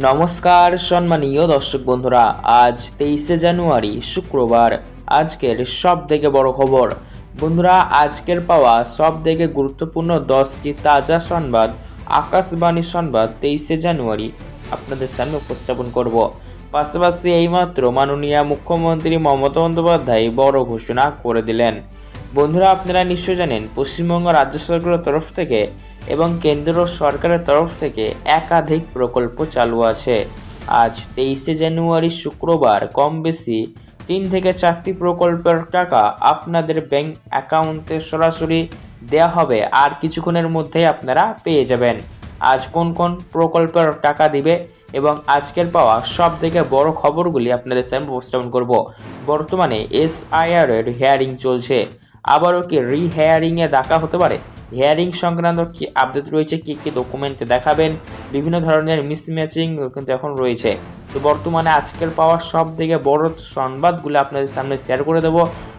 নমস্কার সম্মানীয় দর্শক বন্ধুরা, আজ তেইশে জানুয়ারি, শুক্রবার, আজকের সব থেকে বড় খবর। বন্ধুরা, আজকের পাওয়া সব থেকে গুরুত্বপূর্ণ দশটি তাজা সংবাদ, আকাশবাণী সংবাদ তেইশে জানুয়ারি আপনাদের সামনে উপস্থাপন করব। পাশাপাশি এইমাত্র মাননীয় মুখ্যমন্ত্রী মমতা বন্দ্যোপাধ্যায় বড় ঘোষণা করে দিলেন। বন্ধুরা, আপনারা নিশ্চয় জানেন, পশ্চিমবঙ্গ রাজ্য সরকারের তরফ থেকে এবং কেন্দ্র সরকারের তরফ থেকে একাধিক প্রকল্প চালু আছে। আজ তেইশে জানুয়ারি শুক্রবার, কম বেশি তিন থেকে চারটি প্রকল্পের টাকা আপনাদের ব্যাংক অ্যাকাউন্টে সরাসরি দেওয়া হবে। আর কিছুক্ষণের মধ্যেই আপনারা পেয়ে যাবেন। আজ কোন কোন প্রকল্পের টাকা দিবে এবং আজকের পাওয়া সব থেকে বড় খবরগুলি আপনাদের সামনে উপস্থাপন করব। বর্তমানে এসআইআর এর হিয়ারিং চলছে। আবারও কি রি হেয়ারিংয়ে ডাকা হতে পারে? হেয়ারিং সংক্রান্ত কী আপডেট রয়েছে? কী কী ডকুমেন্ট দেখাবেন? বিভিন্ন ধরনের মিসম্যাচিং কিন্তু এখন রয়েছে। তো বর্তমানে আজকের পাওয়া সব থেকে বড় সংবাদগুলো আপনাদের সামনে শেয়ার করে দেব।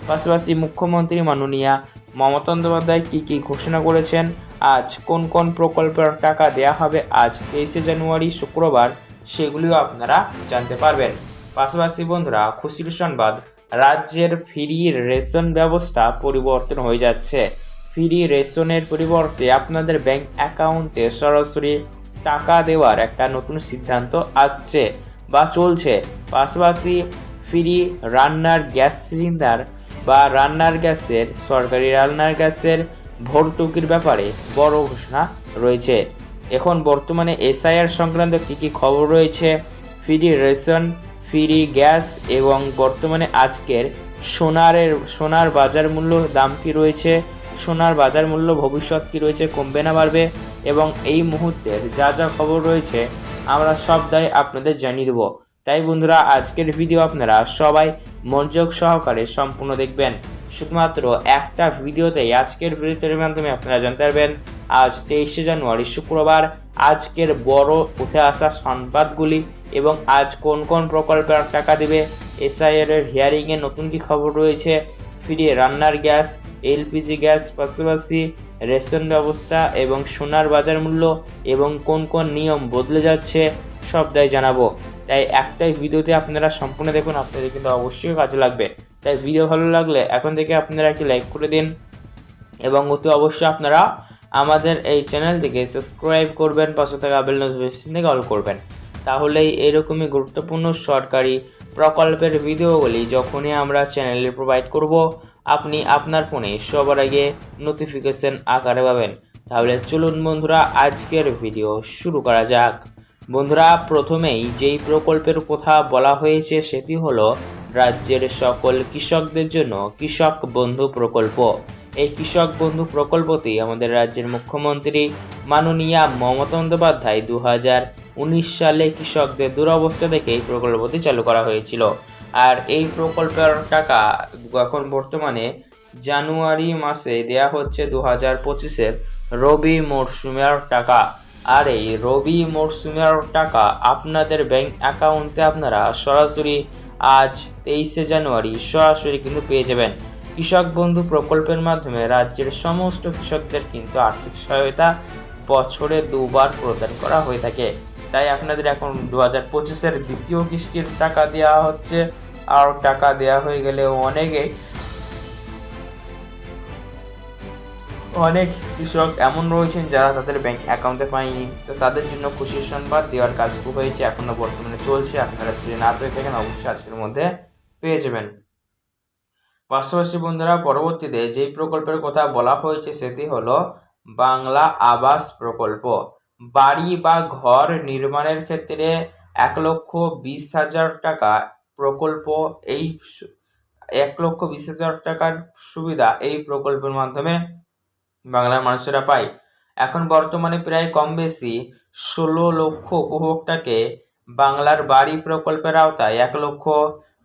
পাশাপাশি মুখ্যমন্ত্রী মাননীয়া মমতা বন্দ্যোপাধ্যায় কী কী ঘোষণা করেছেন? আজ কোন কোন প্রকল্পের টাকা দেয়া হবে? আজ তেইশে জানুয়ারি, শুক্রবার, সেগুলিও আপনারা জানতে পারবেন। পাশাপাশি বন্ধুরা, খুশির সংবাদ। রাজ্যের ফ্রি রেশন ব্যবস্থা পরিবর্তন হয়ে যাচ্ছে। ফ্রি রেশনের পরিবর্তে আপনাদের ব্যাংক অ্যাকাউন্টে সরাসরি টাকা দেওয়ার একটা নতুন সিদ্ধান্ত আসছে বা চলছে। পাশাপাশি ফ্রি রান্নার গ্যাস সিলিন্ডার বা রান্নার গ্যাসের, সরকারি রান্নার গ্যাসের ভর্তুকির ব্যাপারে বড় ঘোষণা রয়েছে। এখন বর্তমানে এসআইআর সংক্রান্ত কী কী খবর রয়েছে? ফ্রি রেশন ফ্রি গ্যাস এবং বর্তমানে আজকের সোনারের, সোনার বাজার মূল্য দাম কি রয়েছে? সোনার বাজার মূল্য ভবিষ্যৎ কি রয়েছে কমবে না বাড়বে? এবং এই মুহূর্তের যা যা খবর রয়েছে, আমরা সব দায় আপনাদের জানিয়ে দেবো। তাই বন্ধুরা, আজকের ভিডিও আপনারা সবাই মনোযোগ সহকারে সম্পূর্ণ দেখবেন। শুধুমাত্র একটা ভিডিওতেই আজকের ভিডিওটির মাধ্যমে আপনারা জানতে পারবেন, আজ তেইশে জানুয়ারি শুক্রবার, আজকের বড় উঠে আসা সংবাদগুলি এবং আজ কোন কোন প্রকল্পের টাকা দেবে, এসআইআর এর হিয়ারিং এ নতুন কি খবর রয়েছে, ফিরিয়ে রান্নার গ্যাস, এলপিজি গ্যাস, পাশাপাশি রেশন ব্যবস্থা এবং সোনার বাজার মূল্য এবং কোন কোন নিয়ম বদলে যাচ্ছে, সবটাই জানাব। তাই একটাই ভিডিওতে আপনারা সম্পূর্ণ দেখুন, আপনাদের কিন্তু অবশ্যই কাজে লাগবে। তাই ভিডিও ভালো লাগলে এখন থেকে আপনারা একটি লাইক করে দিন। এবং অতি অবশ্যই আপনারা আমাদের এই চ্যানেল থেকে সাবস্ক্রাইব করবেন, পাশে থাকা বেল নোটিফিকেশন থেকে অল করবেন। তাহলেই এরকমই গুরুত্বপূর্ণ, সরকারি প্রকল্পের ভিডিওগুলি যখনই আমরা চ্যানেলে প্রোভাইড করব, আপনি আপনার ফোনে সবার আগে নোটিফিকেশন আকারে পাবেন। তাহলে চলুন বন্ধুরা, আজকের ভিডিও শুরু করা যাক। বন্ধুরা, প্রথমেই যেই প্রকল্পের কথা বলা হয়েছে সেটি হলো রাজ্যের সকল কৃষকদের জন্য কৃষক বন্ধু প্রকল্প। এই কৃষক বন্ধু প্রকল্পটি আমাদের রাজ্যের মুখ্যমন্ত্রী মাননীয়া মমতা বন্দ্যোপাধ্যায় দু উনিশ সালে কৃষকদের দুরবস্থা দেখে এই প্রকল্পটি চালু করা হয়েছিল। আর এই প্রকল্পের টাকা এখন বর্তমানে জানুয়ারি মাসে দেয়া হচ্ছে দু হাজার পঁচিশের রবি মরশুমের টাকা। আর এই রবি মরশুমের টাকা আপনাদের ব্যাংক অ্যাকাউন্টে আপনারা সরাসরি আজ তেইশে জানুয়ারি সরাসরি কিন্তু পেয়ে যাবেন। কৃষক বন্ধু প্রকল্পের মাধ্যমে রাজ্যের সমস্ত কৃষকদের কিন্তু আর্থিক সহায়তা বছরে দুবার প্রদান করা হয়ে থাকে। তাই আপনাদের এখন দু হাজার পঁচিশের দ্বিতীয় কিস্তির টাকা দেওয়া হচ্ছে। আর টাকা দেওয়া হয়ে গেলে অনেকে অনেক কৃষক এমন রয়েছেন যারা তাদের ব্যাংক অ্যাকাউন্টে পায়নি। তো তাদের জন্য খুশির সংবাদ, দেওয়ার কাজ শুরু হয়েছে এখনও বর্তমানে চলছে। আপনারা যদি না পেয়ে থাকেন অবশ্যই আজকের মধ্যে পেয়ে যাবেন। পাশাপাশি বন্ধুরা, পরবর্তীতে যেই প্রকল্পের কথা বলা হয়েছে, সেটি হলো বাংলা আবাস প্রকল্প। বাড়ি বা ঘর নির্মাণের ক্ষেত্রে এক লক্ষ বিশ হাজার টাকা প্রকল্প, এই এক লক্ষ বিশ হাজার টাকার সুবিধা এই প্রকল্পের মাধ্যমে বাংলার মানুষেরা পায়। এখন বর্তমানে প্রায় কম বেশি ষোলো লক্ষ উপভোক্তাকে বাংলার বাড়ি প্রকল্পের আওতায় এক লক্ষ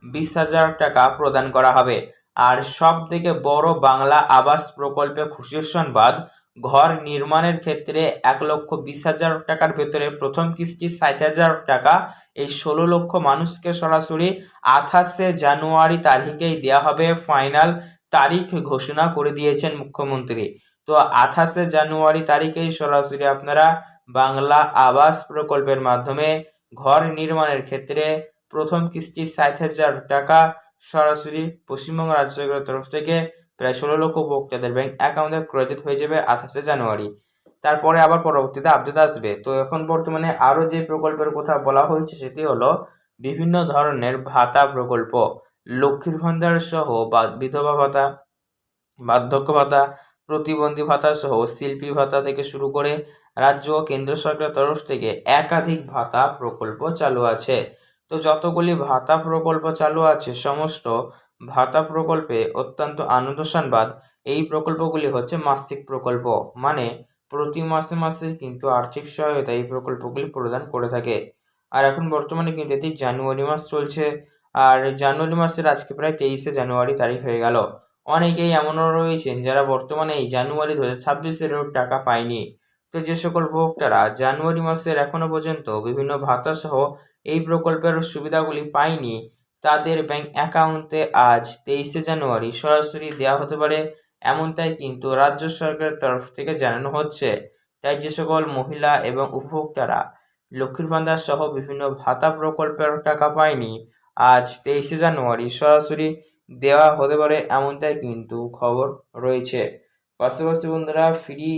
বিশ হাজার টাকা প্রদান করা হবে। আর সব থেকে বড় বাংলা আবাস প্রকল্পে খুশির সংবাদ, ঘর নির্মাণের ক্ষেত্রে এক লক্ষ বিশ হাজার টাকার ভেতরে প্রথম কিস্তি ষাট হাজার টাকা। এই ষোলো লক্ষ মানুষকে সরাসরি আঠাশে জানুয়ারি তারিখেই দেওয়া হবে। ফাইনাল তারিখ ঘোষণা করে দিয়েছেন মুখ্যমন্ত্রী। তো আঠাশে জানুয়ারি তারিখেই সরাসরি আপনারা বাংলা আবাস প্রকল্পের মাধ্যমে ঘর নির্মাণের ক্ষেত্রে প্রথম কিস্তি ষাট হাজার টাকা সরাসরি পশ্চিমবঙ্গ রাজ্য সরকারের তরফ থেকে প্রায় ষোলো লক্ষ উপভোক্তাদের ব্যাংক অ্যাকাউন্টে ক্রেডিট হয়ে যাবে আঠাশে জানুয়ারি। তারপরে আবার পরবর্তীতে আপডেট আসবে। তো এখন বর্তমানে আরও যে প্রকল্পের কথা বলা হয়েছে সেটি হলো বিভিন্ন ধরনের ভাতা প্রকল্প। লক্ষ্মীর ভান্ডার সহ বিধবা ভাতা, বার্ধক্য ভাতা প্রতিবন্ধী ভাতা সহ শিল্পী ভাতা থেকে শুরু করে রাজ্য ও কেন্দ্র সরকারের তরফ থেকে একাধিক ভাতা প্রকল্প চালু আছে। তো যতগুলি ভাতা প্রকল্প চালু আছে, সমস্ত ভাতা প্রকল্পে অত্যন্ত আনন্দ সংবাদ এই প্রকল্পগুলি হচ্ছে মাসিক প্রকল্প। মানে প্রতি মাসে মাসে কিন্তু আর্থিক সহায়তা এই প্রকল্পগুলি প্রদান করে থাকে। আর এখন বর্তমানে কিন্তু এটি জানুয়ারি মাস চলছে। আর জানুয়ারি মাসের আজকে প্রায় তেইশে জানুয়ারি তারিখ হয়ে গেল। অনেকেই এমনও রয়েছেন যারা বর্তমানে এই জানুয়ারি দু হাজার ছাব্বিশেরও টাকা পায়নি। তো যে সকল ভোক্তারা জানুয়ারি মাসের এখনও পর্যন্ত বিভিন্ন ভাতা সহ এই প্রকল্পের সুবিধাগুলি পায়নি, তাদের ব্যাংক অ্যাকাউন্টে আজ তেইশে জানুয়ারি সরাসরি দেওয়া হতে পারে, এমনটাই কিন্তু রাজ্য সরকারের তরফ থেকে জানানো হচ্ছে। তাই যে সকল মহিলা এবং উপভোক্তারা লক্ষ্মীর ভান্ডার সহ বিভিন্ন ভাতা প্রকল্পের টাকা পায়নি, আজ তেইশে জানুয়ারি সরাসরি দেওয়া হতে পারে এমনটাই কিন্তু খবর রয়েছে। পাশাপাশি বন্ধুরা ফ্রি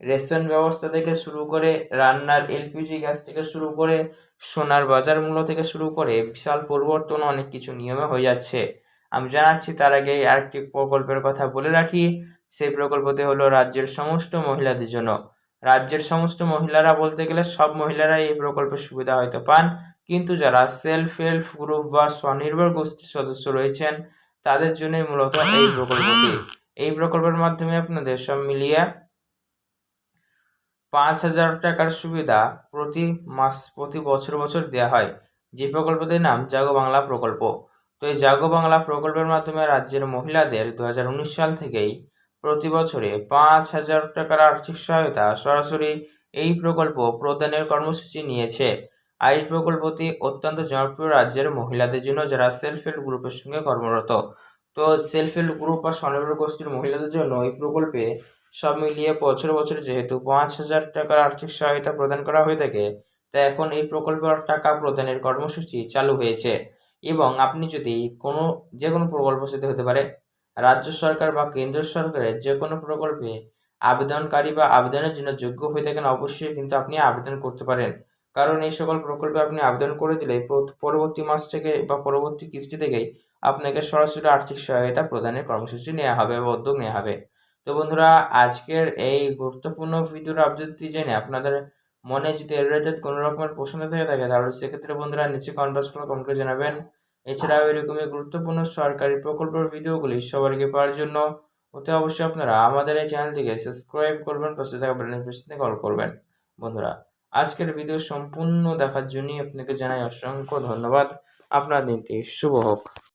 রেশন ব্যবস্থা থেকে শুরু করে রান্নার এলপিজি গ্যাস থেকে শুরু করে সোনার বাজার মূল্য থেকে শুরু করে বিশাল পরিবর্তন অনেক কিছু নিয়মে হয়ে যাচ্ছে। আমি জানাচ্ছি, তার আগে আরেকটি প্রকল্পের কথা বলে রাখি। সেই প্রকল্পটি হলো রাজ্যের সমস্ত মহিলাদের জন্য। রাজ্যের সমস্ত মহিলারা বলতে গেলে সব মহিলারাই এই প্রকল্পের সুবিধা হয়তো পান। কিন্তু যারা সেলফ হেল্প গ্রুপ বা স্বনির্ভর গোষ্ঠীর সদস্য রয়েছেন তাদের জন্যই মূলত এই প্রকল্পটি। এই প্রকল্পের মাধ্যমে আপনাদের সব মিলিয়ে পাঁচ হাজার টাকার সুবিধা প্রতি মাস, প্রতি বছর বছর দেওয়া হয়। যে প্রকল্পটির নাম জাগো বাংলা প্রকল্প। তো এই জাগো বাংলা প্রকল্পের মাধ্যমে রাজ্যের মহিলাদের দু হাজার উনিশ সাল থেকেই প্রতি বছরে পাঁচ হাজার টাকার আর্থিক সহায়তা সরাসরি এই প্রকল্প প্রদানের কর্মসূচি নিয়েছে। আর এই প্রকল্পটি অত্যন্ত জনপ্রিয় রাজ্যের মহিলাদের জন্য, যারা সেলফ হেল্প গ্রুপের সঙ্গে কর্মরত। তো সেলফ হেল্প গ্রুপ বা স্বনির্ভর গোষ্ঠীর মহিলাদের জন্য এই প্রকল্পে সব মিলিয়ে বছর বছর যেহেতু পাঁচ হাজার টাকার আর্থিক সহায়তা প্রদান করা হয়ে থাকে তাই এখন এই প্রকল্পের টাকা প্রদানের কর্মসূচি চালু হয়েছে। এবং আপনি যদি কোনো, যে কোনো প্রকল্প সেটি হতে পারে, রাজ্য সরকার বা কেন্দ্র সরকারের যে কোনো প্রকল্পে আবেদনকারী বা আবেদনের জন্য যোগ্য হয়ে থাকেন, অবশ্যই কিন্তু আপনি আবেদন করতে পারেন। কারণ এই সকল প্রকল্পে আপনি আবেদন করে দিলে পরবর্তী মাস থেকে বা পরবর্তী কিস্তি থেকেই আপনাকে সরাসরি আর্থিক সহায়তা প্রদানের কর্মসূচি নেওয়া হবে বা উদ্যোগ নেওয়া হবে। তো বন্ধুরা, আজকের এই গুরুত্বপূর্ণ ভিডিওর আপডেটটি জেনে আপনাদের মনে যদি এর কোনো রকমের প্রশ্ন থেকে থাকে, তাহলে সেক্ষেত্রে বন্ধুরা নিচে কনভার্স করে কমেন্ট করে জানাবেন। এছাড়াও এরকমই গুরুত্বপূর্ণ সরকারি প্রকল্পের ভিডিওগুলি সবার আগে পাওয়ার জন্য অতি অবশ্যই আপনারা আমাদের এই চ্যানেলটিকে সাবস্ক্রাইব করবেন, পাশে থাকা বেলের পেছনে কল করবেন। বন্ধুরা আজকের ভিডিও সম্পূর্ণ দেখার জন্যই আপনাকে জানাই অসংখ্য ধন্যবাদ। আপনার দিনটি শুভ হোক।